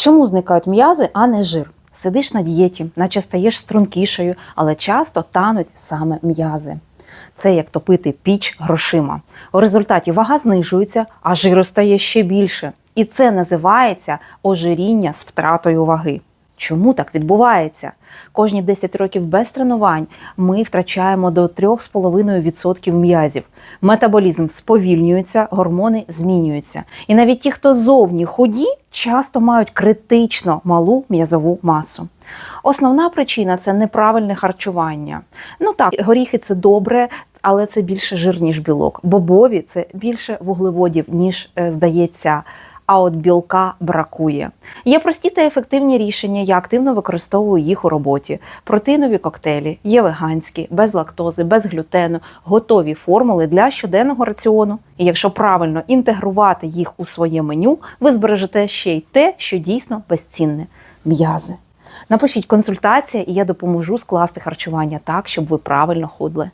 Чому зникають м'язи, а не жир? Сидиш на дієті, наче стаєш стрункішою, але часто тануть саме м'язи. Це як топити піч грошима. У результаті вага знижується, а жиру стає ще більше. І це називається ожиріння з втратою ваги. Чому так відбувається? Кожні 10 років без тренувань ми втрачаємо до 3,5% м'язів. Метаболізм сповільнюється, гормони змінюються. І навіть ті, хто зовні худі, часто мають критично малу м'язову масу. Основна причина це неправильне харчування. Ну так, горіхи це добре, але це більше жир, ніж білок. Бобові це більше вуглеводів, ніж е, здається. А от білка бракує. Є прості та ефективні рішення. Я активно використовую їх у роботі. Протеїнові коктейлі, є веганські, без лактози, без глютену, готові формули для щоденного раціону. І якщо правильно інтегрувати їх у своє меню, ви збережете ще й те, що дійсно безцінне м'язи. Напишіть консультація, і я допоможу скласти харчування так, щоб ви правильно худли.